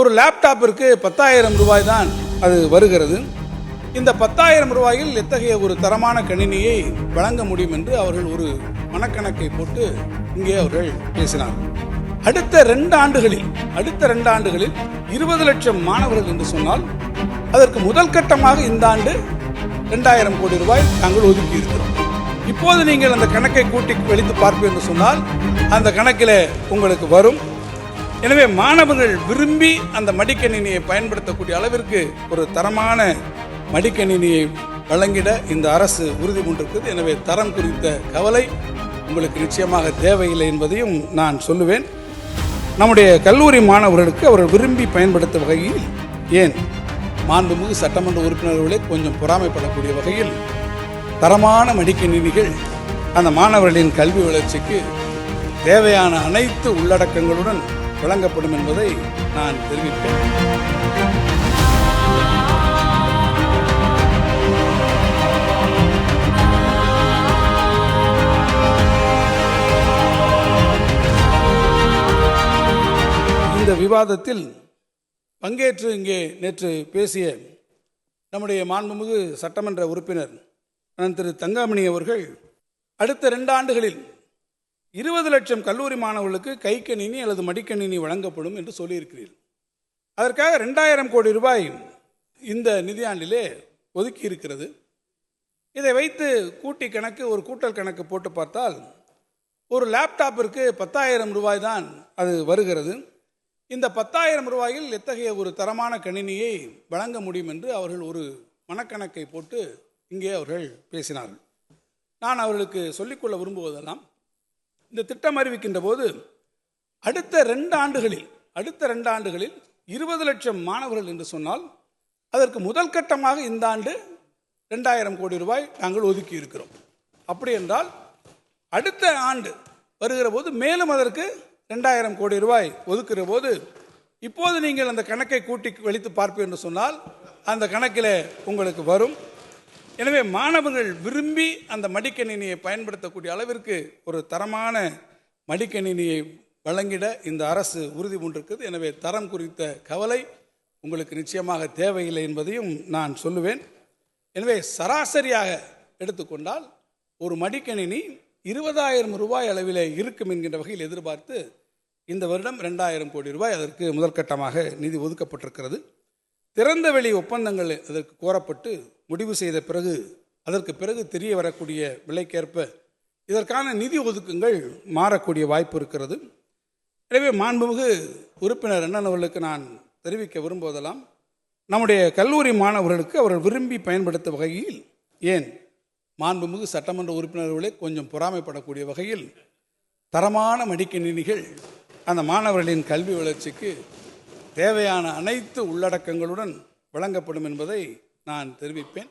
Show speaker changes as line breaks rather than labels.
ஒரு லேப்டாப்பிற்கு பத்தாயிரம் ரூபாய் தான் அது வருகிறது. இந்த பத்தாயிரம் ரூபாயில் எத்தகைய ஒரு தரமான கணினியை வழங்க முடியும் என்று அவர்கள் ஒரு மனக்கணக்கை போட்டு இங்கே அவர்கள் பேசினார்கள். அடுத்த ரெண்டு ஆண்டுகளில் அடுத்த ரெண்டு ஆண்டுகளில் இருபது லட்சம் மாணவர்கள் என்று சொன்னால் அதற்கு முதல் கட்டமாக இந்த ஆண்டு ரெண்டாயிரம் கோடி ரூபாய் நாங்கள் ஒதுக்கி இருக்கிறோம். இப்போது நீங்கள் அந்த கணக்கை கூட்டி வெளித்து பார்ப்பீர்கள் என்று சொன்னால் அந்த கணக்கில் உங்களுக்கு வரும். எனவே மாணவர்கள் விரும்பி அந்த மடிக்கணினியை பயன்படுத்தக்கூடிய அளவிற்கு ஒரு தரமான மடிக்கணினியை வழங்கிட இந்த அரசு உறுதி கொண்டிருக்கிறது எனவே தரம் குறித்த கவலை உங்களுக்கு நிச்சயமாக தேவையில்லை என்பதையும் நான் சொல்லுவேன். நம்முடைய கல்லூரி மாணவர்களுக்கு அவர்கள் விரும்பி பயன்படுத்த வகையில் ஏன் மாண்புமிகு சட்டமன்ற உறுப்பினர்களே கொஞ்சம் பொறாமைப்படக்கூடிய வகையில் தரமான மடிக்கணினிகள் அந்த மாணவர்களின் கல்வி வளர்ச்சிக்கு தேவையான அனைத்து உள்ளடக்கங்களுடன் வழங்கப்படும் என்பதை நான் தெரிவிப்பேன். இந்த விவாதத்தில் பங்கேற்று இங்கே நேற்று பேசிய நம்முடைய மாண்புமிகு சட்டமன்ற உறுப்பினர் திரு தங்காமணி அவர்கள் அடுத்த ரெண்டு ஆண்டுகளில் இருபது லட்சம் கல்லூரி மாணவர்களுக்கு கைக்கணினி அல்லது மடிக்கணினி வழங்கப்படும் என்று சொல்லியிருக்கிறீர்கள். அதற்காக ரெண்டாயிரம் கோடி ரூபாய் இந்த நிதியாண்டிலே ஒதுக்கி இருக்கிறது. இதை வைத்து கூட்டி கணக்கு ஒரு கூட்டல் கணக்கு போட்டு பார்த்தால் ஒரு லேப்டாப்பிற்கு பத்தாயிரம் ரூபாய் தான் அது வருகிறது. இந்த பத்தாயிரம் ரூபாயில் எத்தகைய ஒரு தரமான கணினியை வழங்க முடியும் என்று அவர்கள் ஒரு மனக்கணக்கை போட்டு இங்கே அவர்கள் பேசினார்கள். நான் அவர்களுக்கு சொல்லிக்கொள்ள விரும்புவதெல்லாம் இந்த திட்டம் அறிவிக்கின்ற போது அடுத்த ரெண்டு ஆண்டுகளில் அடுத்த ரெண்டு ஆண்டுகளில் இருபது லட்சம் மாணவர்கள் என்று சொன்னால் அதற்கு முதல் கட்டமாக இந்த ஆண்டு ரெண்டாயிரம் கோடி ரூபாய் நாங்கள் ஒதுக்கி இருக்கிறோம். அப்படி என்றால் அடுத்த ஆண்டு வருகிற போது மேலும் அதற்கு ரெண்டாயிரம் கோடி ரூபாய் ஒதுக்குற போது இப்போது நீங்கள் அந்த கணக்கை கூட்டி வெளித்து பார்ப்பீர்கள் என்று சொன்னால் அந்த கணக்கில் உங்களுக்கு வரும். எனவே மாணவர்கள் விரும்பி அந்த மடிக்கணினியை பயன்படுத்தக்கூடிய அளவிற்கு ஒரு தரமான மடிக்கணினியை வழங்கிட இந்த அரசு உறுதி பூண்டிருக்குது எனவே தரம் குறித்த கவலை உங்களுக்கு நிச்சயமாக தேவையில்லை என்பதையும் நான் சொல்லுவேன். எனவே சராசரியாக எடுத்துக்கொண்டால் ஒரு மடிக்கணினி இருபதாயிரம் ரூபாய் அளவில் இருக்கும் என்கின்ற வகையில் எதிர்பார்த்து இந்த வருடம் ரெண்டாயிரம் கோடி ரூபாய் அதற்கு முதற்கட்டமாக நிதி ஒதுக்கப்பட்டிருக்கிறது. திறந்த வெளி ஒப்பந்தங்கள் அதற்கு கோரப்பட்டு முடிவு செய்த பிறகு அதற்கு பிறகு தெரிய வரக்கூடிய விலைக்கேற்ப இதற்கான நிதி ஒதுக்கங்கள் மாறக்கூடிய வாய்ப்பு இருக்கிறது. எனவே மாண்புமிகு உறுப்பினர் அண்ணன் அவர்களுக்கு நான் தெரிவிக்க விரும்புவதெல்லாம் நம்முடைய கல்லூரி மாணவர்களுக்கு அவர்கள் விரும்பி பயன்படுத்தும் வகையில் ஏன் மாண்புமிகு சட்டமன்ற உறுப்பினர்களே கொஞ்சம் பொறாமைப்படக்கூடிய வகையில் தரமான மடிக்கணினிகள் அந்த மாணவர்களின் கல்வி வளர்ச்சிக்கு தேவையான அனைத்து உள்ளடக்கங்களுடன் வழங்கப்படும் என்பதை நான் தெரிவிப்பேன்.